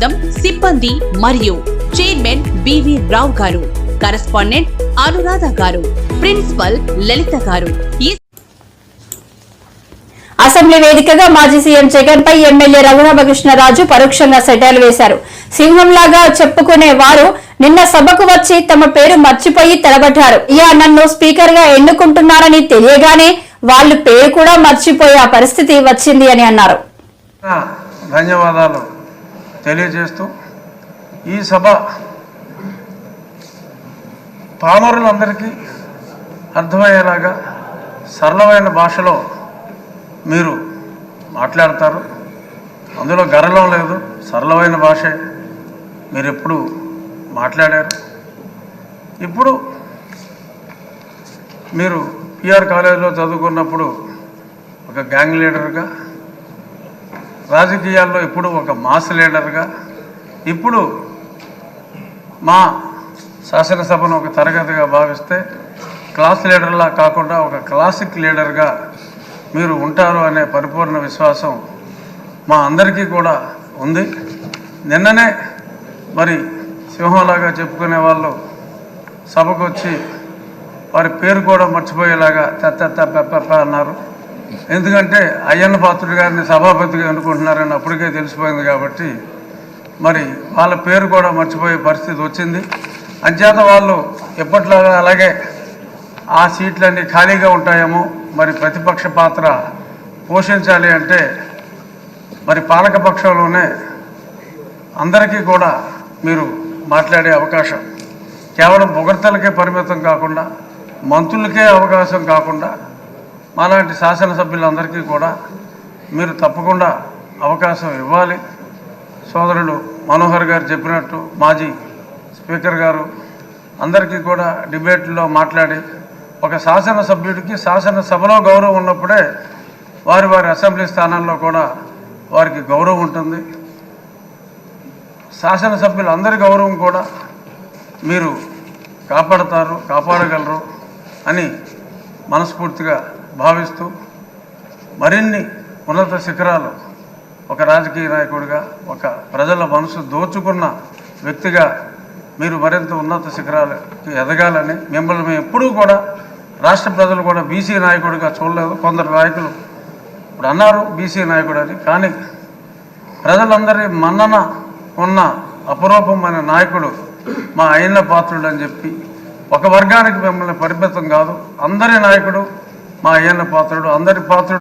సిబ్బంది మరియు chairman BV రావు గారు కరెస్పాండెంట్ అనురాధ గారు ప్రిన్సిపల్ లలిత గారు. అసెంబ్లీ వేదికగా మాజీ సీఎం జగన్ పై ఎమ్మెల్యే రఘురామకృష్ణరాజు పరోక్షంగా సెటైలు వేశారు. సింహంలాగా చెప్పుకునే వారు నిన్న సభకు వచ్చి తమ పేరు మర్చిపోయి తలబడ్డారు. ఇయా నన్ను స్పీకర్గా ఎన్నుకుంటున్నారని తెలియగానే వాళ్ళు పేరు కూడా మర్చిపోయే ఆ పరిస్థితి వచ్చింది అని అన్నారు. ఆ, ధన్యవాదాలు. తెలియజేస్తూ ఈ సభ పామరులందరికీ అర్థమయ్యేలాగా సరళమైన భాషలో మీరు మాట్లాడతారు. అందులో గర్వం లేదు సరళమైన భాషే మీరు ఎప్పుడు మాట్లాడారు. ఇప్పుడు మీరు పిఆర్ కాలేజీలో చదువుకున్నప్పుడు ఒక గ్యాంగ్ లీడర్గా రాజకీయాల్లో ఇప్పుడు ఒక మాస్ లీడర్గా ఇప్పుడు మా శాసనసభను ఒక తరగతిగా భావిస్తే క్లాస్ లీడర్లా కాకుండా ఒక క్లాసిక్ లీడర్గా మీరు ఉంటారు అనే పరిపూర్ణ విశ్వాసం మా అందరికీ కూడా ఉంది. నిన్ననే మరి సింహంలాగా చెప్పుకునే వాళ్ళు సభకు వచ్చి వారి పేరు కూడా మర్చిపోయేలాగా తెత్త పెప్ప అన్నారు. ఎందుకంటే అయ్యన్న పాత్రుడు గారిని సభాపతిగా అనుకుంటున్నారని అప్పటికే తెలిసిపోయింది కాబట్టి మరి వాళ్ళ పేరు కూడా మర్చిపోయే పరిస్థితి వచ్చింది. అంచేత వాళ్ళు ఎప్పట్లాగా అలాగే ఆ సీట్లన్నీ ఖాళీగా ఉంటాయేమో మరి ప్రతిపక్ష పాత్ర పోషించాలి అంటే మరి పాలకపక్షంలోనే అందరికీ కూడా మీరు మాట్లాడే అవకాశం. కేవలం పొగడ్తలకే పరిమితం కాకుండా మంత్రులకే అవకాశం కాకుండా మాలాంటి శాసనసభ్యులందరికీ కూడా మీరు తప్పకుండా అవకాశం ఇవ్వాలి. సోదరుడు మనోహర్ గారు చెప్పినట్టు మాజీ స్పీకర్ గారు అందరికీ కూడా డిబేట్లో మాట్లాడి ఒక శాసనసభ్యుడికి శాసనసభలో గౌరవం ఉన్నప్పుడే వారి వారి అసెంబ్లీ స్థానాల్లో కూడా వారికి గౌరవం ఉంటుంది. శాసనసభ్యులందరి గౌరవం కూడా మీరు కాపాడతారు కాపాడగలరు అని మనస్ఫూర్తిగా భావిస్తూ మరిన్ని ఉన్నత శిఖరాలు ఒక రాజకీయ నాయకుడిగా ఒక ప్రజల మనసు దోచుకున్న వ్యక్తిగా మీరు మరింత ఉన్నత శిఖరాలకి ఎదగాలని మిమ్మల్ని మేము ఎప్పుడూ కూడా రాష్ట్ర ప్రజలు కూడా బీసీ నాయకుడిగా చూడలేదు. కొందరు నాయకులు ఇప్పుడు అన్నారు బీసీ నాయకుడు అని. కానీ ప్రజలందరి మన్నన ఉన్న అపరూపమైన నాయకుడు మా అయిన పాత్రుడు అని చెప్పి ఒక వర్గానికి మిమ్మల్ని పరిమితం కాదు. అందరి నాయకుడు మా అయ్యన్న పాత్రుడు అందరి పాత్రుడు